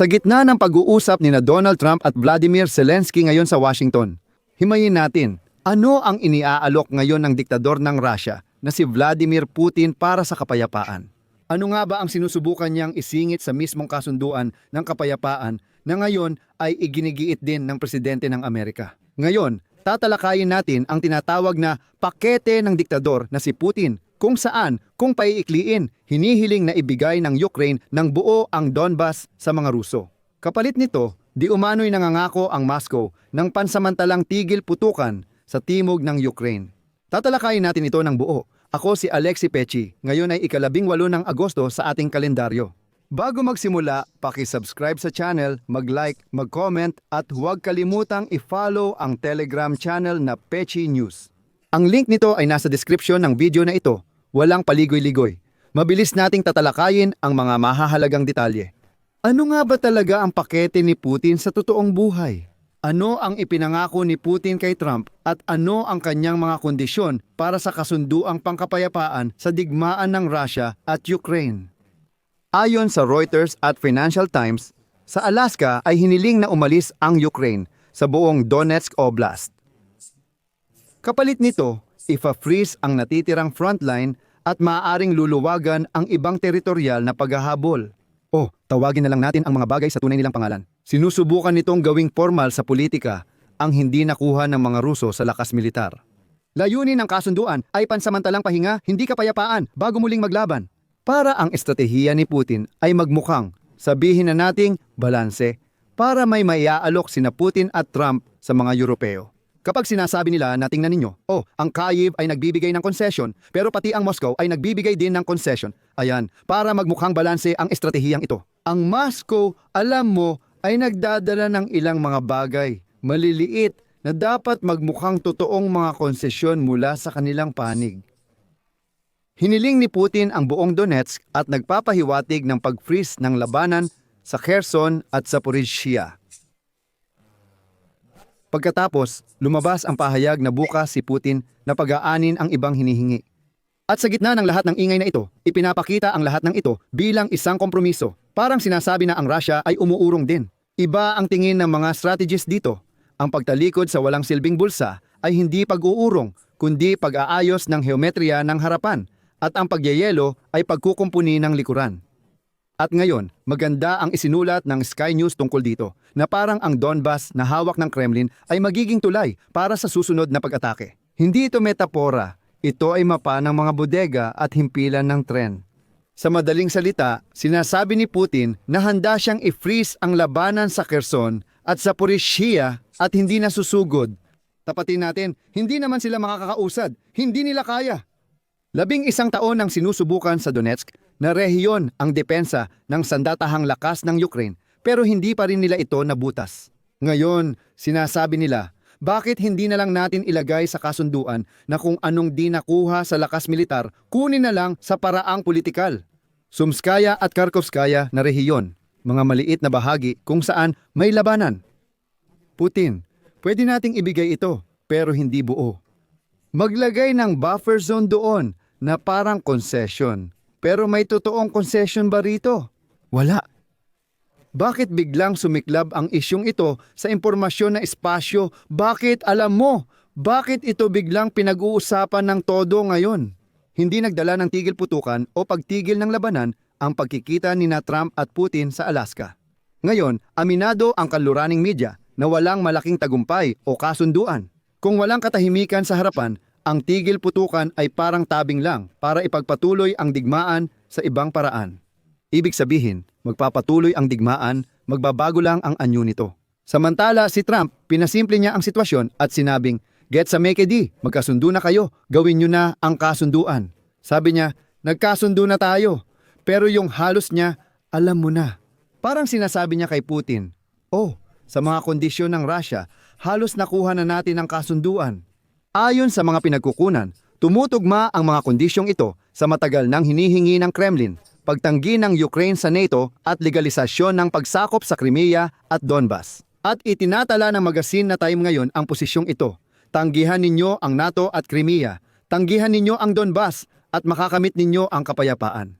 Sa gitna ng pag-uusap ni na Donald Trump at Vladimir Zelensky ngayon sa Washington, himayin natin, ano ang iniaalok ngayon ng diktador ng Russia na si Vladimir Putin para sa kapayapaan? Ano nga ba ang sinusubukan niyang isingit sa mismong kasunduan ng kapayapaan na ngayon ay iginigiit din ng presidente ng Amerika? Ngayon, tatalakayin natin ang tinatawag na pakete ng diktador na si Putin kung saan, kung paiikliin, hinihiling na ibigay ng Ukraine ng buo ang Donbas sa mga Ruso. Kapalit nito, di umano'y nangangako ang Moscow ng pansamantalang tigil putukan sa timog ng Ukraine. Tatalakayin natin ito ng buo. Ako si Alexi Pechi. Ngayon ay ikalabing walo ng Agosto sa ating kalendaryo. Bago magsimula, paki-subscribe sa channel, mag-like, mag-comment at huwag kalimutang i-follow ang Telegram channel na Pechi News. Ang link nito ay nasa description ng video na ito. Walang paligoy-ligoy. Mabilis nating tatalakayin ang mga mahahalagang detalye. Ano nga ba talaga ang pakete ni Putin sa totoong buhay? Ano ang ipinangako ni Putin kay Trump at ano ang kanyang mga kondisyon para sa kasunduang pangkapayapaan sa digmaan ng Russia at Ukraine? Ayon sa Reuters at Financial Times, sa Alaska ay hiniling na umalis ang Ukraine sa buong Donetsk Oblast. Kapalit nito, ifa-freeze ang natitirang frontline at maaaring luluwagan ang ibang teritorial na paghahabol. O, tawagin na lang natin ang mga bagay sa tunay nilang pangalan. Sinusubukan nitong gawing formal sa politika ang hindi nakuha ng mga Ruso sa lakas militar. Layunin ng kasunduan ay pansamantalang pahinga, hindi kapayapaan, bago muling maglaban. Para ang estratehiya ni Putin ay magmukhang, sabihin na nating balanse, para may maiaalok sina Putin at Trump sa mga Europeo. Kapag sinasabi nila na tingnan ninyo, oh, ang Kyiv ay nagbibigay ng concession, pero pati ang Moscow ay nagbibigay din ng concession. Ayan, para magmukhang balanse ang estratehiyang ito. Ang Moscow, alam mo, ay nagdadala ng ilang mga bagay, maliliit, na dapat magmukhang totoong mga konsesyon mula sa kanilang panig. Hiniling ni Putin ang buong Donetsk at nagpapahiwatig ng pag-freeze ng labanan sa Kherson at Zaporizhia. Pagkatapos, lumabas ang pahayag na bukas si Putin na pag-aanin ang ibang hinihingi. At sa gitna ng lahat ng ingay na ito, ipinapakita ang lahat ng ito bilang isang kompromiso. Parang sinasabi na ang Russia ay umuurong din. Iba ang tingin ng mga strategists dito. Ang pagtalikod sa walang silbing bulsa ay hindi pag-uurong, kundi pag-aayos ng geometriya ng harapan at ang pagyayelo ay pagkukumpuni ng likuran. At ngayon, maganda ang isinulat ng Sky News tungkol dito na parang ang Donbas na hawak ng Kremlin ay magiging tulay para sa susunod na pag-atake. Hindi ito metapora, ito ay mapa ng mga bodega at himpilan ng tren. Sa madaling salita, sinasabi ni Putin na handa siyang i-freeze ang labanan sa Kherson at sa Zaporizhia at hindi na susugod. Tapatin natin, hindi naman sila makakakausad, hindi nila kaya. Labing isang taon nang sinusubukan sa Donetsk na rehiyon ang depensa ng sandatahang lakas ng Ukraine pero hindi pa rin nila ito nabutas. Ngayon, sinasabi nila, bakit hindi na lang natin ilagay sa kasunduan na kung anong di nakuha sa lakas militar, kunin na lang sa paraang politikal? Sumskaya at Kharkovskaya na rehiyon, mga maliit na bahagi kung saan may labanan. Putin, pwede nating ibigay ito pero hindi buo. Maglagay ng buffer zone doon na parang concession. Pero may totoong concession ba rito? Wala. Bakit biglang sumiklab ang isyong ito sa impormasyon na espasyo? Bakit alam mo? Bakit ito biglang pinag-uusapan ng todo ngayon? Hindi nagdala ng tigil putukan o pagtigil ng labanan ang pagkikita ni na Trump at Putin sa Alaska. Ngayon, aminado ang kanluraning media na walang malaking tagumpay o kasunduan. Kung walang katahimikan sa harapan, ang tigil putukan ay parang tabing lang para ipagpatuloy ang digmaan sa ibang paraan. Ibig sabihin, magpapatuloy ang digmaan, magbabago lang ang anyo nito. Samantala, si Trump, pinasimple niya ang sitwasyon at sinabing, Get sa Mekedi, magkasundo na kayo, gawin nyo na ang kasunduan. Sabi niya, nagkasundo na tayo. Pero yung halos niya, alam mo na. Parang sinasabi niya kay Putin, Oh, sa mga kondisyon ng Russia, halos nakuha na natin ang kasunduan. Ayon sa mga pinagkukunan, tumutugma ang mga kondisyong ito sa matagal nang hinihingi ng Kremlin, pagtanggi ng Ukraine sa NATO at legalisasyon ng pagsakop sa Crimea at Donbas. At itinatala ng magasin na Time ngayon ang posisyong ito. Tanggihan ninyo ang NATO at Crimea, tanggihan ninyo ang Donbas at makakamit ninyo ang kapayapaan.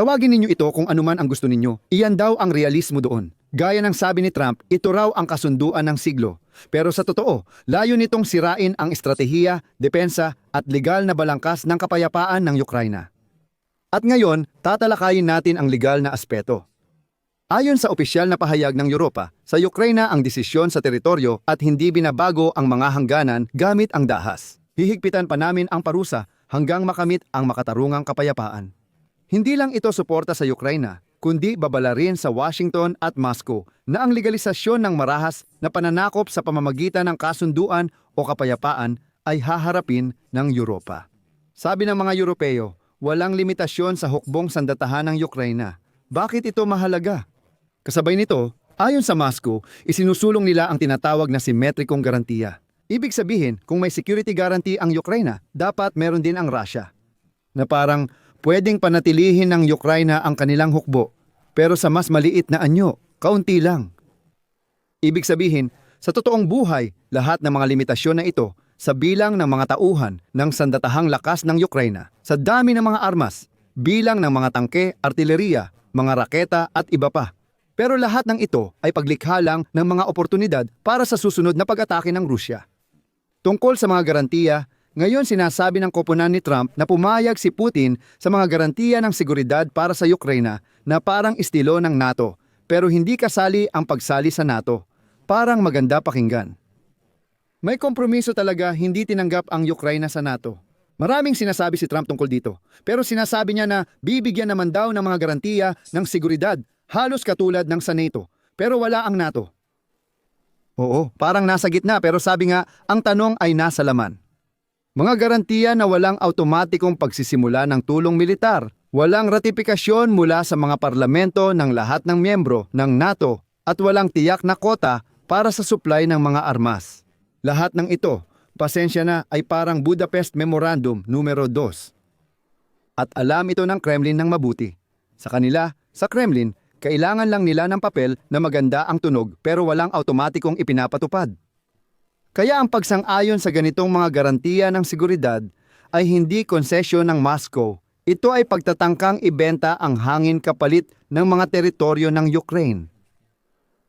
Tawagin ninyo ito kung anuman ang gusto ninyo. Iyan daw ang realismo doon. Gaya ng sabi ni Trump, ito raw ang kasunduan ng siglo. Pero sa totoo, layo nitong sirain ang estratehiya, depensa at legal na balangkas ng kapayapaan ng Ukraina. At ngayon, tatalakayin natin ang legal na aspeto. Ayon sa opisyal na pahayag ng Europa, sa Ukraina ang desisyon sa teritoryo at hindi binabago ang mga hangganan gamit ang dahas. Hihigpitan pa namin ang parusa hanggang makamit ang makatarungang kapayapaan. Hindi lang ito suporta sa Ukraina, kundi babala rin sa Washington at Moscow na ang legalisasyon ng marahas na pananakop sa pamamagitan ng kasunduan o kapayapaan ay haharapin ng Europa. Sabi ng mga Europeo, walang limitasyon sa hukbong sandatahan ng Ukraina. Bakit ito mahalaga? Kasabay nito, ayon sa Moscow, isinusulong nila ang tinatawag na simetrikong garantiya. Ibig sabihin, kung may security guarantee ang Ukraina, dapat meron din ang Russia. Na parang pwedeng panatilihin ng Ukraina ang kanilang hukbo, pero sa mas maliit na anyo, kaunti lang. Ibig sabihin, sa totoong buhay, lahat ng mga limitasyon na ito sa bilang ng mga tauhan ng sandatahang lakas ng Ukraina, sa dami ng mga armas, bilang ng mga tangke, artileriya, mga raketa at iba pa. Pero lahat ng ito ay paglikha lang ng mga oportunidad para sa susunod na pag-atake ng Rusya. Tungkol sa mga garantiya, ngayon sinasabi ng koponan ni Trump na pumayag si Putin sa mga garantiya ng seguridad para sa Ukraina na parang estilo ng NATO, pero hindi kasali ang pagsali sa NATO. Parang maganda pakinggan. May kompromiso talaga hindi tinanggap ang Ukraina sa NATO. Maraming sinasabi si Trump tungkol dito, pero sinasabi niya na bibigyan naman daw ng mga garantiya ng seguridad halos katulad ng sa NATO, pero wala ang NATO. Oo, parang nasa gitna pero sabi nga, ang tanong ay nasa laman. Mga garantiya na walang automatikong pagsisimula ng tulong militar, walang ratifikasyon mula sa mga parlamento ng lahat ng miyembro ng NATO at walang tiyak na kota para sa supply ng mga armas. Lahat ng ito, pasensya na ay parang Budapest Memorandum numero 2. At alam ito ng Kremlin ng mabuti. Sa kanila, sa Kremlin, kailangan lang nila ng papel na maganda ang tunog pero walang automatikong ipinapatupad. Kaya ang pagsang-ayon sa ganitong mga garantiya ng seguridad ay hindi konsesyon ng Moscow. Ito ay pagtatangkang ibenta ang hangin kapalit ng mga teritoryo ng Ukraine.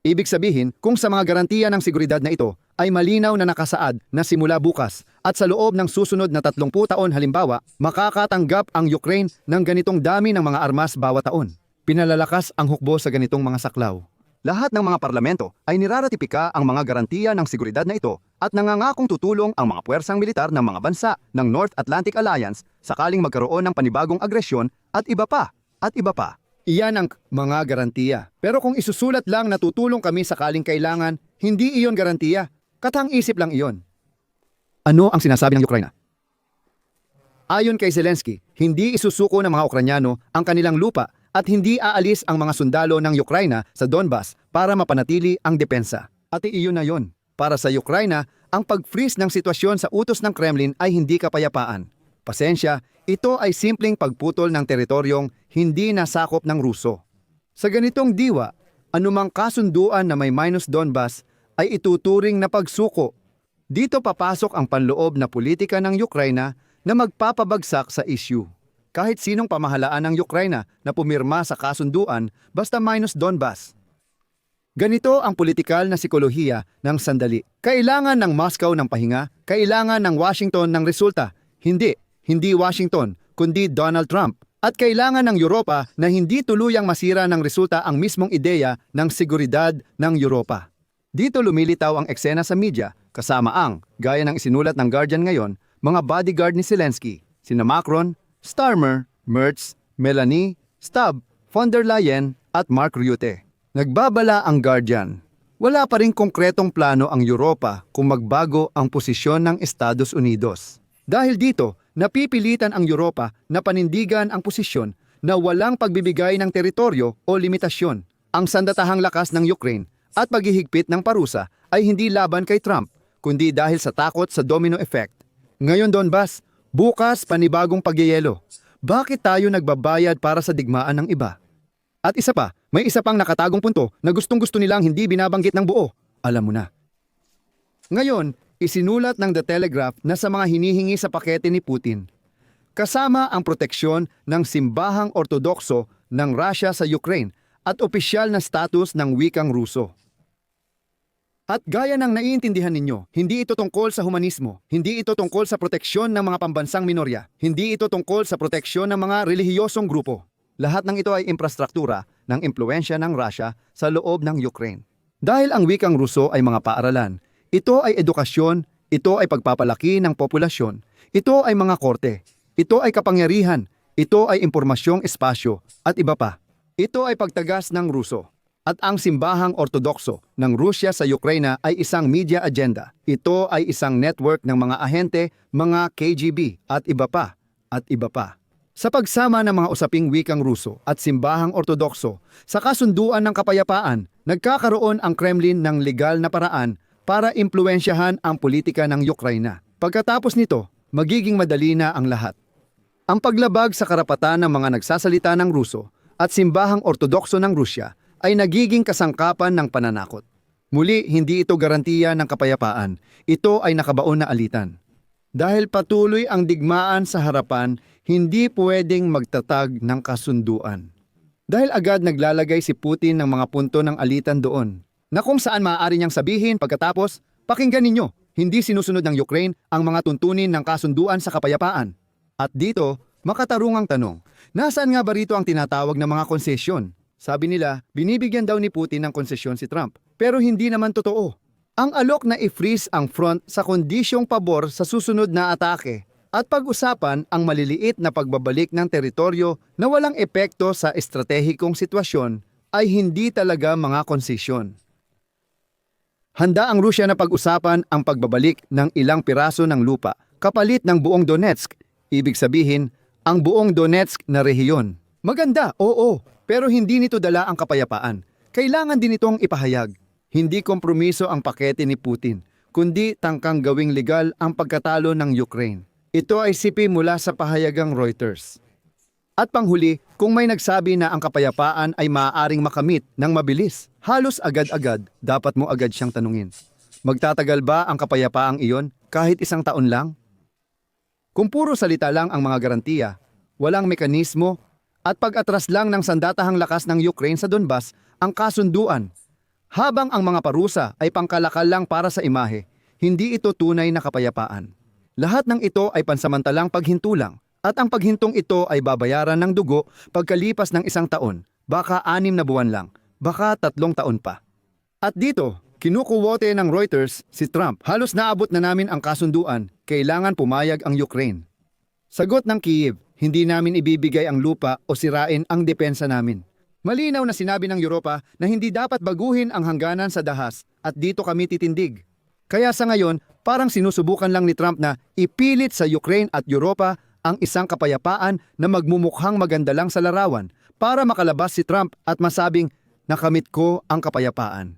Ibig sabihin, kung sa mga garantiya ng seguridad na ito ay malinaw na nakasaad na simula bukas at sa loob ng susunod na 30 taon halimbawa, makakatanggap ang Ukraine ng ganitong dami ng mga armas bawat taon. Pinalalakas ang hukbo sa ganitong mga saklaw. Lahat ng mga parlamento ay niraratipika ang mga garantiya ng seguridad na ito at nangangakong tutulong ang mga puwersang militar ng mga bansa ng North Atlantic Alliance sakaling magkaroon ng panibagong agresyon at iba pa, at iba pa. Iyan ang mga garantiya. Pero kung isusulat lang na tutulong kami sakaling kailangan, hindi iyon garantiya. Katang-isip lang iyon. Ano ang sinasabi ng Ukraina? Ayon kay Zelensky, hindi isusuko ng mga Ukranyano ang kanilang lupa at hindi aalis ang mga sundalo ng Ukraina sa Donbas para mapanatili ang depensa. At iyon na yon. Para sa Ukraina, ang pag-freeze ng sitwasyon sa utos ng Kremlin ay hindi kapayapaan. Pasensya, ito ay simpleng pagputol ng teritoryong hindi nasakop ng Ruso. Sa ganitong diwa, anumang kasunduan na may minus Donbas ay ituturing na pagsuko. Dito papasok ang panloob na politika ng Ukraina na magpapabagsak sa issue. Kahit sinong pamahalaan ng Ukraina na pumirma sa kasunduan basta minus Donbas. Ganito ang politikal na sikolohiya ng sandali. Kailangan ng Moscow ng pahinga, kailangan ng Washington ng resulta. Hindi, hindi Washington, kundi Donald Trump. At kailangan ng Europa na hindi tuluyang masira ng resulta ang mismong ideya ng seguridad ng Europa. Dito lumilitaw ang eksena sa media kasama ang, gaya ng isinulat ng Guardian ngayon, mga bodyguard ni Zelensky, sina Macron, Starmer, Merz, Melanie, Stubb, von der Leyen at Mark Rutte. Nagbabala ang Guardian. Wala pa rin konkretong plano ang Europa kung magbago ang posisyon ng Estados Unidos. Dahil dito, napipilitan ang Europa na panindigan ang posisyon na walang pagbibigay ng teritoryo o limitasyon. Ang sandatahang lakas ng Ukraine at paghihigpit ng parusa ay hindi laban kay Trump, kundi dahil sa takot sa domino effect. Ngayon Donbas, bukas panibagong pagyeyelo. Bakit tayo nagbabayad para sa digmaan ng iba? At isa pa, may isa pang nakatagong punto na gustong gusto nilang hindi binabanggit ng buo. Alam mo na. Ngayon, isinulat ng The Telegraph na sa mga hinihingi sa pakete ni Putin. Kasama ang proteksyon ng simbahang ortodokso ng Russia sa Ukraine at opisyal na status ng wikang Ruso. At gaya ng naiintindihan ninyo, hindi ito tungkol sa humanismo, hindi ito tungkol sa proteksyon ng mga pambansang minorya, hindi ito tungkol sa proteksyon ng mga relihiyosong grupo. Lahat ng ito ay infrastruktura ng impluensya ng Russia sa loob ng Ukraine. Dahil ang wikang Ruso ay mga paaralan, ito ay edukasyon, ito ay pagpapalaki ng populasyon, ito ay mga korte, ito ay kapangyarihan, ito ay impormasyong espasyo, at iba pa. Ito ay pagtagas ng Ruso. At ang simbahang ortodokso ng Rusya sa Ukraine ay isang media agenda. Ito ay isang network ng mga ahente, mga KGB at iba pa, at iba pa. Sa pagsama ng mga usaping wikang Ruso at simbahang ortodokso sa kasunduan ng kapayapaan, nagkakaroon ang Kremlin ng legal na paraan para impluensyahan ang politika ng Ukraine. Pagkatapos nito, magiging madali na ang lahat. Ang paglabag sa karapatan ng mga nagsasalita ng Ruso at simbahang ortodokso ng Rusya ay nagiging kasangkapan ng pananakot. Muli, hindi ito garantiya ng kapayapaan. Ito ay nakabaon na alitan. Dahil patuloy ang digmaan sa harapan, hindi pwedeng magtatag ng kasunduan. Dahil agad naglalagay si Putin ng mga punto ng alitan doon, na kung saan maaari niyang sabihin pagkatapos, pakinggan ninyo, hindi sinusunod ng Ukraine ang mga tuntunin ng kasunduan sa kapayapaan. At dito, makatarungang tanong, nasaan nga ba rito ang tinatawag na mga konsesyon? Sabi nila, binibigyan daw ni Putin ng konsesyon si Trump. Pero hindi naman totoo. Ang alok na i-freeze ang front sa kondisyong pabor sa susunod na atake at pag-usapan ang maliliit na pagbabalik ng teritoryo na walang epekto sa estratehikong sitwasyon ay hindi talaga mga konsesyon. Handa ang Rusya na pag-usapan ang pagbabalik ng ilang piraso ng lupa kapalit ng buong Donetsk, ibig sabihin, ang buong Donetsk na rehiyon. Maganda, oo, pero hindi nito dala ang kapayapaan. Kailangan din itong ipahayag. Hindi kompromiso ang pakete ni Putin, kundi tangkang gawing legal ang pagkatalo ng Ukraine. Ito ay sipi mula sa pahayagang Reuters. At panghuli, kung may nagsabi na ang kapayapaan ay maaaring makamit ng mabilis, halos agad-agad, dapat mo agad siyang tanungin. Magtatagal ba ang kapayapaang iyon kahit isang taon lang? Kung puro salita lang ang mga garantiya, walang mekanismo, at pag-atras lang ng sandatahang lakas ng Ukraine sa Donbas ang kasunduan, habang ang mga parusa ay pangkalakal lang para sa imahe, hindi ito tunay na kapayapaan. Lahat ng ito ay pansamantalang paghintulang, at ang paghintong ito ay babayaran ng dugo pagkalipas ng isang taon, baka anim na buwan lang, baka tatlong taon pa. At dito, kinukuwote ng Reuters si Trump, halos naabot na namin ang kasunduan, kailangan pumayag ang Ukraine. Sagot ng Kiev, hindi namin ibibigay ang lupa o sirain ang depensa namin. Malinaw na sinabi ng Europa na hindi dapat baguhin ang hangganan sa dahas at dito kami titindig. Kaya sa ngayon, parang sinusubukan lang ni Trump na ipilit sa Ukraine at Europa ang isang kapayapaan na magmumukhang maganda lang sa larawan para makalabas si Trump at masabing nakamit ko ang kapayapaan.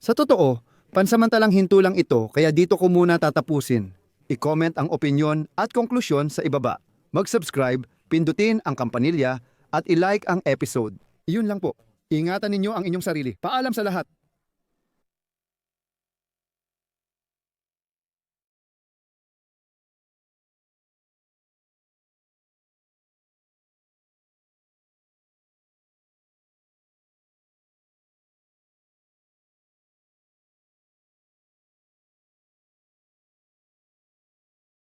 Sa totoo, pansamantalang hinto lang ito kaya dito ko muna tatapusin. I-comment ang opinion at konklusyon sa ibaba. Mag-subscribe, pindutin ang kampanilya at i-like ang episode. Iyon lang po. Ingatan ninyo ang inyong sarili. Paalam sa lahat.